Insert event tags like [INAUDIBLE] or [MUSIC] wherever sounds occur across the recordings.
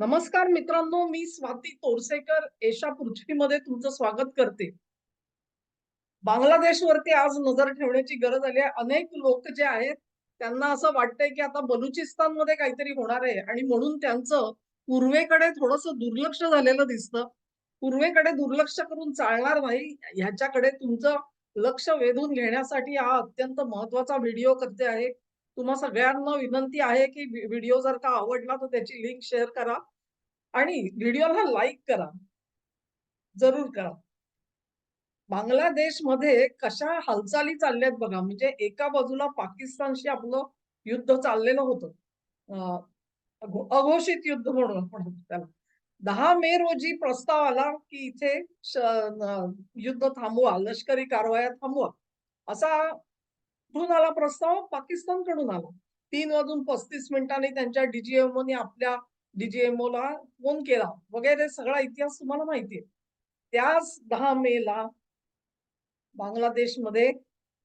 नमस्कार मित्रांनो मी स्वाती तोरसेकर एशा पृथ्वीमध्ये तुमचं स्वागत करते. बांगलादेशवरती आज नजर ठेवण्याची गरज आली आहे. अनेक लोक जे आहेत त्यांना असं वाटतंय की आता बलुचिस्तानमध्ये काहीतरी होणार आहे आणि म्हणून त्यांचं पूर्वेकडे थोडस दुर्लक्ष झालेलं दिसतं. पूर्वेकडे दुर्लक्ष करून चालणार नाही ह्याच्याकडे तुमचं लक्ष वेधून घेण्यासाठी हा अत्यंत महत्त्वाचा व्हिडिओ करते आहे. तुम्हा सगळ्यांना विनंती आहे की व्हिडिओ जर का आवडला तर त्याची लिंक शेअर करा आणि व्हिडिओला लाईक करा. जरूर करा. बांगलादेशमध्ये कशा हालचाली चालल्यात बघा. म्हणजे एका बाजूला पाकिस्तानशी आपलं युद्ध चाललेलं होतं. अघोषित युद्ध म्हणून आपण त्याला. दहा मे रोजी प्रस्ताव आला की इथे युद्ध थांबवा लष्करी कारवाया थांबवा. असा कुठून आला प्रस्ताव? पाकिस्तानकडून आला. तीन वाजून पस्तीस मिनिटांनी त्यांच्या डीजीएमओने आपल्या डीजीएमओ ला फोन केला. वगैरे सगळा इतिहास तुम्हाला माहितीये त्याच दहा मे ला बांगलादेशमध्ये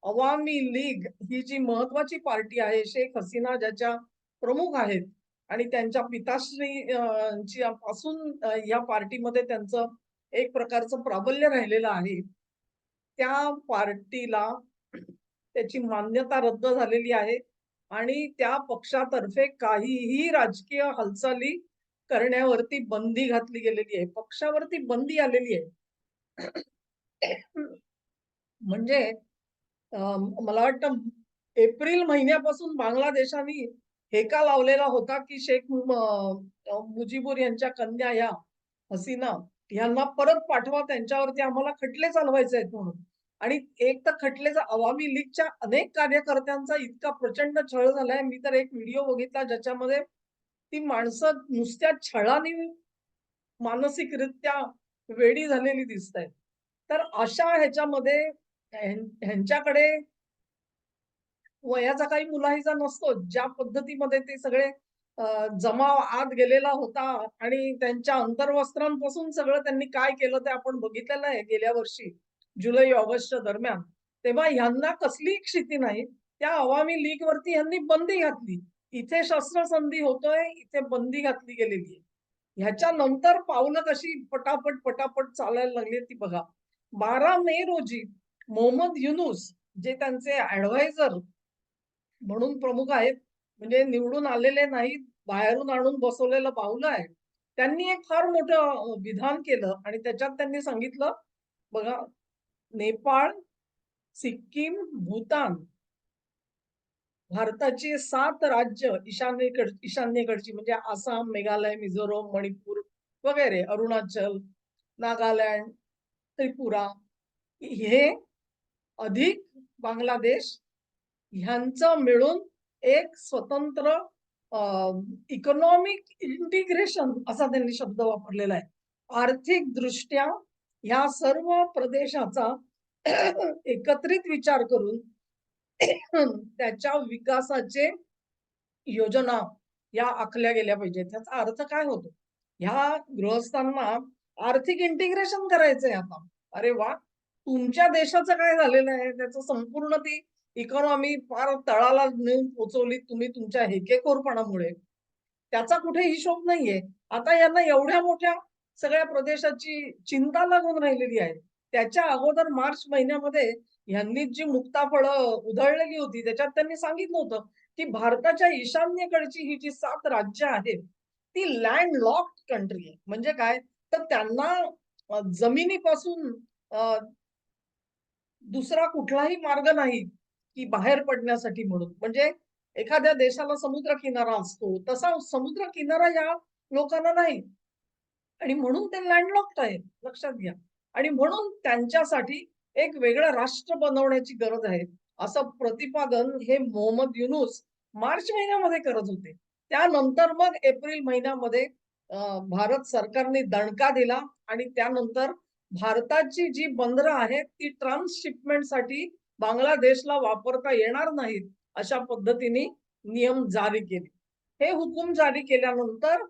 अवामी लीग ही जी महत्वाची पार्टी आहे शेख हसीना ज्याच्या प्रमुख आहेत आणि त्यांच्या पिताश्री पासून या पार्टीमध्ये त्यांचं एक प्रकारचं प्राबल्य राहिलेलं आहे. त्या पार्टीला त्याची मान्यता रद्द झालेली आहे. आणि त्या पक्षातर्फे काहीही राजकीय हालचाली करण्यावरती बंदी घातली गेलेली आहे. पक्षावरती बंदी आलेली आहे. म्हणजे मला वाटतं एप्रिल महिन्यापासून बांगलादेशाने हेका लावलेला होता की शेख मुजीबूर यांच्या कन्या या हसीना यांना परत पाठवा त्यांच्यावरती आम्हाला खटले चालवायचे आहेत म्हणून. आणि एक तर खटलेचा अवामी लीगच्या अनेक कार्यकर्त्यांचा इतका प्रचंड छळ झालाय. मी तर एक व्हिडिओ बघितला ज्याच्यामध्ये ती माणसं नुसत्या छळाने मानसिकरित्या वेडी झालेली दिसत आहेत तर अशा ह्याच्यामध्ये ह्यांच्याकडे वयाचा काही मुलाहीचा नसतो. ज्या पद्धतीमध्ये ते सगळे जमाव आत गेलेला होता आणि त्यांच्या अंतर्वस्त्रांपासून सगळं त्यांनी काय केलं ते आपण बघितलेलं आहे गेल्या वर्षी. जुलै ऑगस्ट दरम्यान तेव्हा ह्यांना कसली क्षिती नाही त्या अवामी लीग वरती ह्यांनी बंदी घातली. इथे शस्त्रसंधी होतोय इथे बंदी घातली गेलेली आहे. ह्याच्या नंतर पावलं कशी पटापट पटापट चालायला लागली ती बघा. बारा मे रोजी मोहम्मद युनुस जे त्यांचे ऍडवायझर म्हणून प्रमुख आहेत म्हणजे निवडून आलेले नाहीत बाहेरून आणून बसवलेलं पावलं आहे त्यांनी एक फार मोठं विधान केलं आणि त्याच्यात त्यांनी सांगितलं बघा नेपाळ सिक्कीम भूतान. भारताची सात राज्य ईशान्येकड ईशान्येकडची म्हणजे आसाम मेघालय मिझोरम मणिपूर वगैरे अरुणाचल नागालँड त्रिपुरा हे अधिक बांगलादेश ह्यांचं मिळून एक स्वतंत्र इकॉनॉमिक इंटिग्रेशन असा त्यांनी शब्द वापरलेला आहे. आर्थिक दृष्ट्या ह्या सर्व प्रदेशाचा [CLEARS THROAT] एकत्रित विचार करून [CLEARS THROAT] त्याच्या विकासाचे योजना या आखल्या गेल्या पाहिजेत. त्याचा अर्थ काय होतो? ह्या गृहस्थांना आर्थिक इंटिग्रेशन करायचंय आता. अरे वा! तुमच्या देशाचं काय झालेलं आहे? त्याचं संपूर्ण ती इकॉनॉमी फार तळाला नेऊन पोचवली तुम्ही तुमच्या हेकेखोरपणामुळे. त्याचा कुठे हिशोब नाहीये. आता यांना एवढ्या मोठ्या सगळ्या प्रदेशाची चिंता लागून राहिलेली आहे. त्याच्या अगोदर मार्च महिन्यामध्ये यांनी जी मुक्ताफळं उधळलेली होती त्याच्यात त्यांनी सांगितलं होतं की भारताच्या ईशान्येकडची ही जी सात राज्य आहेत ती लँड लॉक कंट्री आहे म्हणजे काय? तर त्यांना जमिनीपासून दुसरा कुठलाही मार्ग नाही की बाहेर पडण्यासाठी म्हणून. म्हणजे एखाद्या देशाला समुद्र किनारा असतो तसा समुद्र किनारा या लोकांना नाही. आणि म्हणून ते लँडलॉक्ड आहे लक्षात घ्या. आणि म्हणून त्यांच्यासाठी एक वेगळं राष्ट्र बनवण्याची गरज आहे. असं प्रतिपादन हे मोहम्मद युनुस मार्च महिन्यामध्ये करत होते. त्यानंतर मग एप्रिल महिन्यामध्ये भारत सरकारने दणका दिला आणि त्यानंतर भारताची जी बंदरं आहेत ती ट्रान्सशिपमेंटसाठी बांगलादेशला वापरता येणार नाहीत अशा पद्धतीने नियम जारी केले. हे हुकूम जारी केल्यानंतर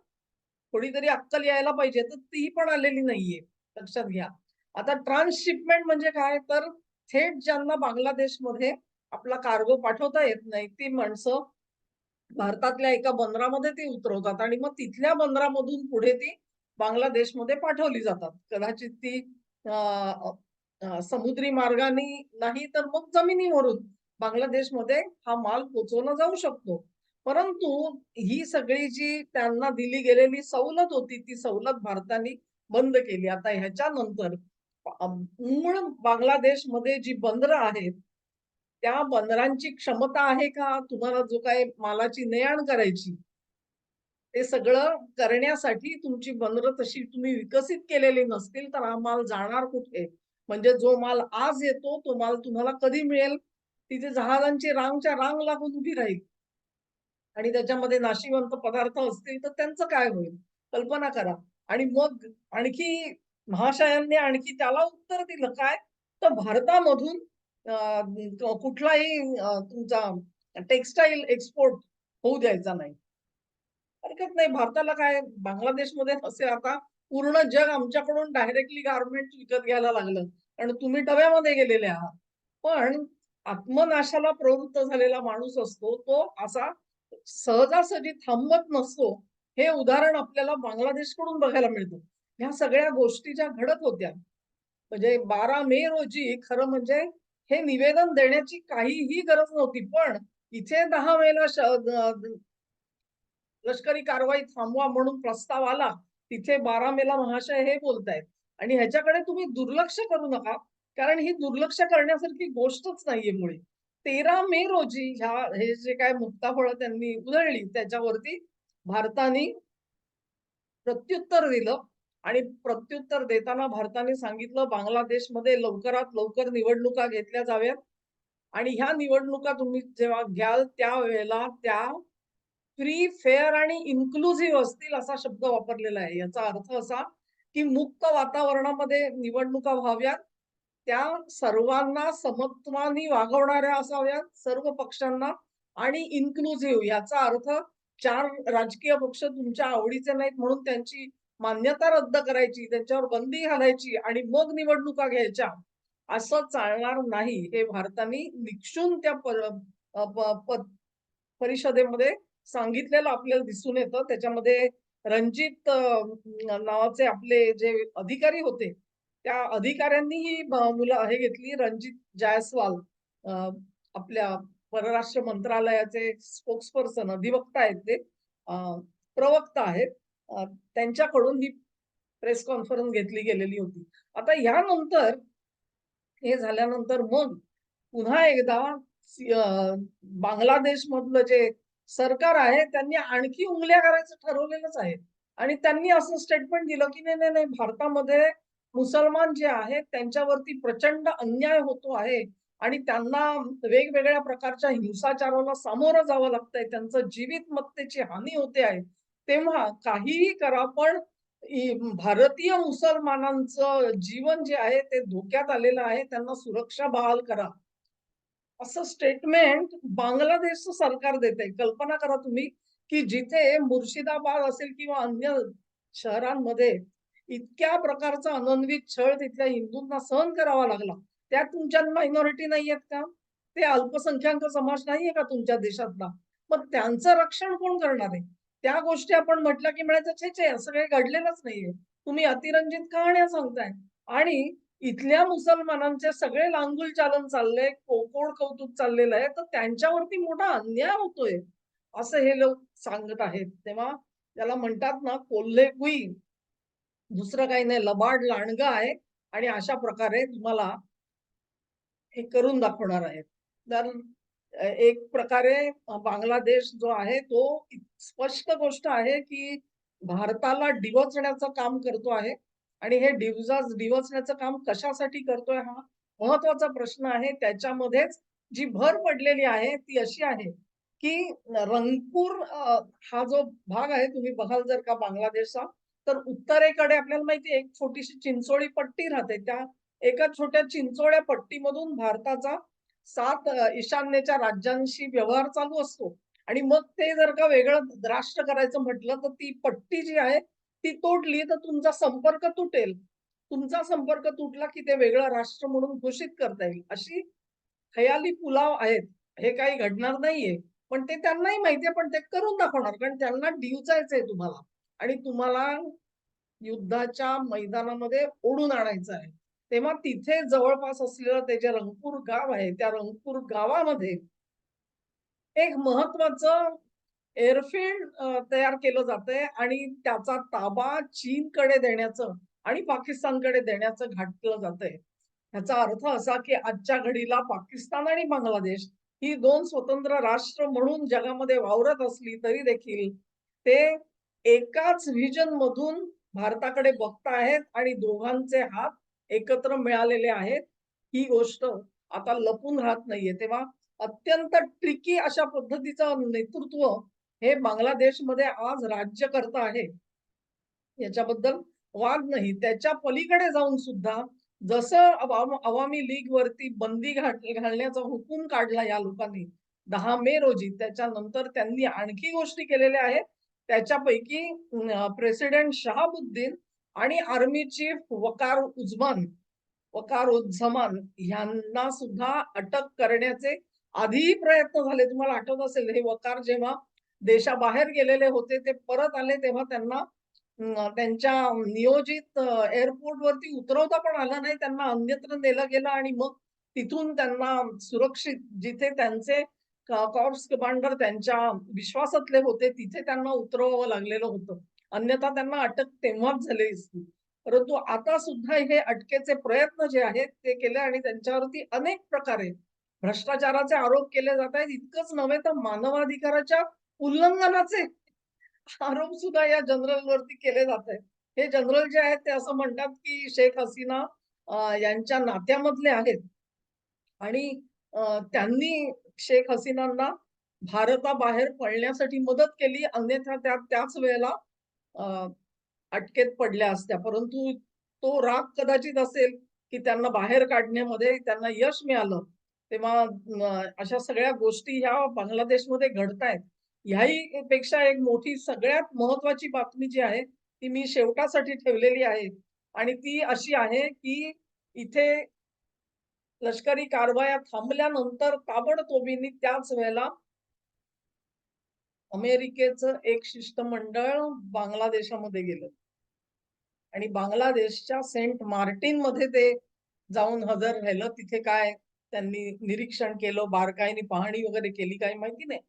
कोणीतरी अक्कल यायला पाहिजे तर ती पण आलेली नाहीये लक्षात घ्या आता ट्रान्सशिपमेंट म्हणजे काय तर थेट ज्यांना बांगलादेशमध्ये आपला कार्गो पाठवता येत नाही ती माणसं भारतातल्या एका बंदरामध्ये ती उतरवतात आणि मग तिथल्या बंदरामधून पुढे ती बांगलादेशमध्ये पाठवली जातात. कदाचित ती समुद्री मार्गाने नाही तर मग जमिनीवरून बांगलादेशमध्ये हा माल पोहोचवला जाऊ शकतो. परंतु ही सगळी जी त्यांना दिली गेलेली सवलत होती, ती सवलत भारताने बंद केली. आता ह्याच्यानंतर मूळ बांगलादेशमध्ये जी बंदरं आहेत, त्या बंदरांची क्षमता आहे का तुम्हाला जो काही मालाची ने-आण करायची, ते सगळं करण्यासाठी तुमची बंदरं तशी तुम्ही विकसित केलेली नसतील, तर हा माल जाणार कुठे? म्हणजे जो माल आज येतो, तो माल तुम्हाला कधी मिळेल? तिथे जहाजांची रांगच्या रांग लागून उभी राहील. आणि त्याच्यामध्ये नाशिवंत पदार्थ असतील, तर त्यांचं काय होईल? कल्पना करा. आणि मग आणखी महाशयांनी आणखी त्याला उत्तर दिलं काय? तर भारतामधून कुठलाही तुमचा टेक्सटाईल एक्सपोर्ट होऊ द्यायचा नाही. हरकत नाही. भारताला काय बांगलादेशमध्ये असे आता पूर्ण जग आमच्याकडून डायरेक्टली गारमेंट विकत घ्यायला लागलं. कारण तुम्ही डब्यामध्ये गेलेले आहात. पण आत्मनाशाला प्रवृत्त झालेला माणूस असतो, तो असा सहजासहजी थांबत नसतो. हे उदाहरण आपल्याला बांगलादेशकडून बघायला मिळतं. ह्या सगळ्या गोष्टी ज्या घडत होत्या, म्हणजे 12 मे रोजी खरं म्हणजे हे निवेदन देण्याची काहीही गरज नव्हती. पण इथे दहा मेला लष्करी कारवाई थांबवा म्हणून प्रस्ताव आला. तिथे 12 मेला महाशय हे बोलतायत आणि ह्याच्याकडे तुम्ही दुर्लक्ष करू नका. कारण ही दुर्लक्ष करण्यासारखी गोष्टच नाहीये मुळे 13 मे रोजी ह्या हे जे काय मुक्ताफळ त्यांनी उधळली त्याच्यावरती भारताने प्रत्युत्तर दिलं आणि प्रत्युत्तर देताना भारताने सांगितलं बांगलादेशमध्ये लवकरात लवकर निवडणुका घेतल्या जाव्यात आणि ह्या निवडणुका तुम्ही जेव्हा घ्याल त्यावेळेला त्या फ्री, फेअर आणि इन्क्लुझिव्ह असतील असा शब्द वापरलेला आहे. याचा अर्थ असा, की मुक्त वातावरणामध्ये निवडणुका व्हाव्यात. त्या सर्वांना समत्वाने वागवणाऱ्या असाव्यात, सर्व पक्षांना आणि इन्क्लुझिव्ह याचा अर्थ चार राजकीय पक्ष तुमच्या आवडीचे नाहीत म्हणून त्यांची मान्यता रद्द करायची, त्यांच्यावर बंदी घालायची आणि मग निवडणुका घ्यायच्या. असं चालणार नाही. हे भारताने निक्षून त्या परिषदेमध्ये सांगितलेलं आपल्याला दिसून येतं. त्याच्यामध्ये रणजित नावाचे आपले जे अधिकारी होते, त्या अधिकाऱ्यांनी ही मुलं हे घेतली. रणजित जायस्वाल आपल्या परराष्ट्र मंत्रालयाचे स्पोक्सपर्सन अधिवक्ता आहेत ते. प्रवक्ता आहेत. त्यांच्याकडून ही प्रेस कॉन्फरन्स घेतली गेलेली होती. आता ह्यानंतर हे झाल्यानंतर मग पुन्हा एकदा बांगलादेश मधलं जे सरकार आहे त्यांनी आणखी उंगल्या करायचं ठरवलेलंच आहे. आणि त्यांनी असं स्टेटमेंट दिलं, की नाही, नाही, नाही भारतामध्ये मुसलमान जे आहेत त्यांच्यावरती प्रचंड अन्याय होतो आहे आणि त्यांना वेगवेगळ्या प्रकारच्या हिंसाचाराला सामोरं जावं लागतंय. त्यांचं जीवितमत्तेची हानी होते आहे. तेव्हा काहीही करा पण भारतीय मुसलमानांचं जीवन जे आहे ते धोक्यात आलेलं आहे. त्यांना सुरक्षा बहाल करा. असं स्टेटमेंट बांगलादेशचं सरकार देतंय. कल्पना करा तुम्ही, की जिथे मुर्शिदाबाद असेल किंवा अन्य शहरांमध्ये इतक्या प्रकारचा अनन्वित छळ तिथल्या हिंदूंना सहन करावा लागला. त्यात तुमच्यात मायनॉरिटी नाहीयेत का? ते अल्पसंख्याक समाज नाहीये का तुमच्या देशातला? मग त्यांचं रक्षण कोण करणार आहे? त्या गोष्टी आपण म्हटल्या की म्हणायचं, "छे, छे असं काही घडलेलंच नाहीये. तुम्ही अतिरंजित कहाण्या सांगताय." आणि इथल्या मुसलमानांचे सगळे लांगुल चालन चाललंय, कोकोड कौतुक चाललेलं आहे, तर त्यांच्यावरती मोठा अन्याय होतोय, असं हे लोक सांगत आहेत. तेव्हा त्याला म्हणतात ना, कोल्हे कुई, दुसरं काही नाही, लबाड लांडगा आहे आणि अशा प्रकारे तुम्हाला हे करून दाखवणार आहेत. तर एक प्रकारे बांगलादेश जो आहे तो स्पष्ट गोष्ट आहे, की भारताला डिवचण्याचं काम करतो आहे आणि हे डिवजा डिवचण्याचं काम कशासाठी करतोय हा महत्त्वाचा प्रश्न आहे. त्याच्यामध्येच जी भर पडलेली आहे ती अशी आहे, की रंगपूर हा जो भाग आहे तुम्ही बघाल जर का बांगलादेशचा, तर उत्तरेकडे आपल्याला माहिती एक छोटीशी चिंचोळी पट्टी राहते. त्या एका छोट्या चिंचोळ्या पट्टीमधून भारताचा सात ईशान्येच्या राज्यांशी व्यवहार चालू असतो आणि मग ते जर का वेगळं राष्ट्र करायचं म्हटलं, तर ती पट्टी जी आहे, ती तोडली तर तुमचा संपर्क तुटेल. तुमचा संपर्क तुटला, की ते वेगळं राष्ट्र म्हणून घोषित करता येईल. अशी खयाली पुलाव आहेत. हे काही घडणार नाहीये. पण ते त्यांनाही माहितीये पण ते करून दाखवणार कारण त्यांना डिवचायचंय तुम्हाला आणि तुम्हाला युद्धाच्या मैदानामध्ये ओढून आणायचं आहे. तेव्हा तिथे जवळपास असलेलं ते जे रंगपूर गाव आहे त्या रंगपूर गावामध्ये एक महत्वाचं एअरफील्ड तयार केलं जातंय आणि त्याचा ताबा चीनकडे देण्याचं आणि पाकिस्तानकडे देण्याचं घाटलं जातंय. ह्याचा अर्थ असा की आजच्या घडीला पाकिस्तान आणि बांगलादेश ही दोन स्वतंत्र राष्ट्र म्हणून जगामध्ये वावरत असली तरी देखील ते एकाच व्हिजन मधून भारताकडे बघताहेत आणि दोघांचे हात एकत्र मिळालेले आहेत. ही गोष्ट आता लपून राहत नाहीये. तेव्हा अत्यंत ट्रिकी अशा पद्धतीचं नेतृत्व हे बांगलादेशमध्ये आज राज्य करत आहे. याच्याबद्दल वाद नाही. त्याच्या पलीकडे जाऊन सुद्धा जसं अवामी लीग वरती बंदी घालण्याचा हुकूम काढला या लोकांनी दहा मे रोजी. त्याच्यानंतर त्यांनी आणखी गोष्टी केलेल्या आहेत. त्याच्यापैकी प्रेसिडेंट शहाबुद्दीन आणि आर्मी चीफ वकार उजमान वकार उज्जमान यांना सुद्धा अटक करण्याचे आधीही प्रयत्न झाले. तुम्हाला आठवत असेल हे वकार जेव्हा देशाबाहेर गेलेले होते ते परत आले तेव्हा त्यांना त्यांच्या नियोजित एअरपोर्ट वरती उतरवता पण आलं नाही. त्यांना अन्यत्र नेलं गेलं आणि मग तिथून त्यांना सुरक्षित जिथे त्यांचे कॉर्प्स कमांडर त्यांच्या विश्वासातले होते तिथे त्यांना उतरवावं लागलेलं होतं. अन्यथा त्यांना अटक तेव्हाच झाली असती. परंतु आता सुद्धा हे अटकेचे प्रयत्न जे आहेत ते केले आणि त्यांच्यावरती अनेक प्रकारे भ्रष्टाचाराचे आरोप केले जात आहेत. इतकंच नव्हे तर मानवाधिकाराच्या उल्लंघनाचे आरोप सुद्धा या जनरल वरती केले जात आहेत. हे जनरल जे आहेत ते असं म्हणतात की शेख हसीना यांच्या नात्यामधले आहेत. आणि त्यांनी शेख हसीनांना भारताबाहेर पळण्यासाठी मदत केली. अन्यथा त्या त्याच वेळेला अटकेत पडल्या असत्या. परंतु तो राग कदाचित असेल की त्यांना बाहेर काढण्यामध्ये त्यांना यश मिळालं तेव्हा अशा सगळ्या गोष्टी ह्या बांगलादेशमध्ये घडतायत. ह्याही पेक्षा एक मोठी सगळ्यात महत्वाची बातमी जी आहे ती मी शेवटासाठी ठेवलेली आहे. आणि ती अशी आहे की इथे लष्करी कारवाया थांबल्यानंतर ताबडतोबींनी त्याच वेळेला अमेरिकेचं एक शिष्टमंडळ बांगलादेशामध्ये गेलं. आणि बांगलादेशच्या सेंट मार्टिनमध्ये ते जाऊन हजर राहिलं. तिथे काय त्यांनी निरीक्षण केलं बारकाईने पाहणी वगैरे केली काही माहिती नाही.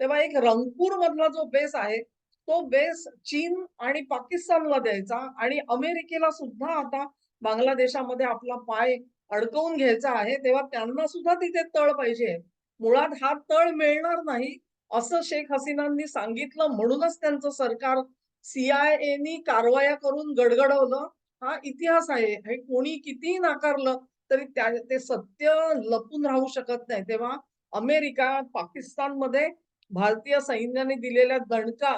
तेव्हा एक रंगपूर मधला जो बेस आहे तो बेस चीन आणि पाकिस्तानला द्यायचा आणि अमेरिकेला सुद्धा आता बांगलादेशामध्ये आपला पाय अडकवून घ्यायचा आहे तेव्हा त्यांना सुद्धा तिथे तळ पाहिजे. मुळात हा तळ मिळणार नाही असं शेख हसीनांनी सांगितलं. म्हणूनच त्यांचं सरकार सीआयएनी कारवाया करून गडगडवलं. हा इतिहास आहे. हे कोणी कितीही नाकारलं तरी त्या ते सत्य लपून राहू शकत नाही. तेव्हा अमेरिका पाकिस्तानमध्ये भारतीय सैन्याने दिलेल्या दणका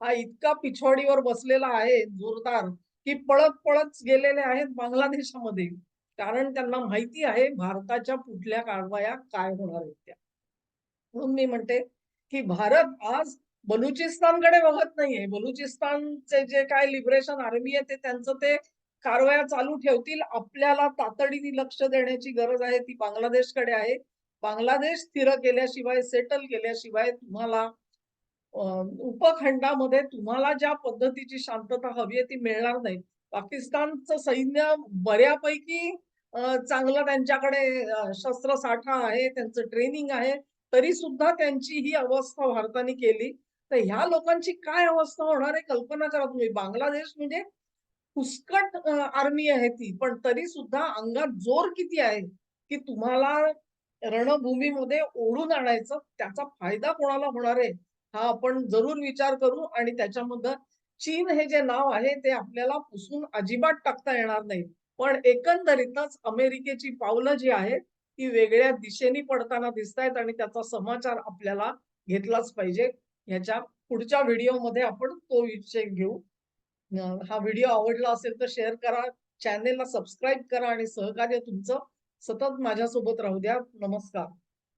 हा इतका पिछवाडीवर बसलेला आहे जोरदार की पळत पळत गेलेले आहेत बांगलादेशामध्ये. कारण त्यांना माहिती आहे भारताच्या कुठल्या कारवाया काय होणार आहेत त्या. म्हणून मी म्हणते की भारत आज बलुचिस्तानकडे बघत नाहीये. बलुचिस्तानचे जे काय लिबरेशन आर्मी आहे ते त्यांचं ते कारवाया चालू ठेवतील. आपल्याला तातडीने लक्ष देण्याची गरज आहे. ती बांगलादेशकडे आहे. बांगलादेश स्थिर केल्याशिवाय सेटल केल्याशिवाय तुम्हाला उपखंडामध्ये तुम्हाला ज्या पद्धतीची शांतता हवी आहे ती मिळणार नाही. पाकिस्तानचं सैन्य बऱ्यापैकी चांगलं त्यांच्याकडे शस्त्र साठा आहे त्यांचं ट्रेनिंग आहे तरी सुद्धा त्यांची ही अवस्था भारताने केली. तर ह्या लोकांची काय अवस्था होणार आहे कल्पना करा तुम्ही. बांगलादेश म्हणजे पुष्कट आर्मी आहे ती पण तरी सुद्धा अंगात जोर किती आहे की तुम्हाला रणभूमीमध्ये ओढून आणायचं त्याचा फायदा कोणाला होणार आहे? हा आपण जरूर विचार करू आणि त्याच्यामध्ये चीन हे जे नाव आहे ते आपल्याला पुसून अजिबात टाकता येणार नाही. पण एकंदरीतच अमेरिकेची पावलं जी आहेत ती वेगळ्या दिशेने पडताना दिसत आहेत आणि त्याचा समाचार आपल्याला घेतलाच पाहिजे. ह्याच्या पुढच्या व्हिडिओमध्ये आपण तो विषय घेऊ. हा व्हिडिओ आवडला असेल तर शेअर करा चॅनेलला सबस्क्राईब करा आणि सहकार्य तुमचं सतत माझ्यासोबत राहू द्या. नमस्कार.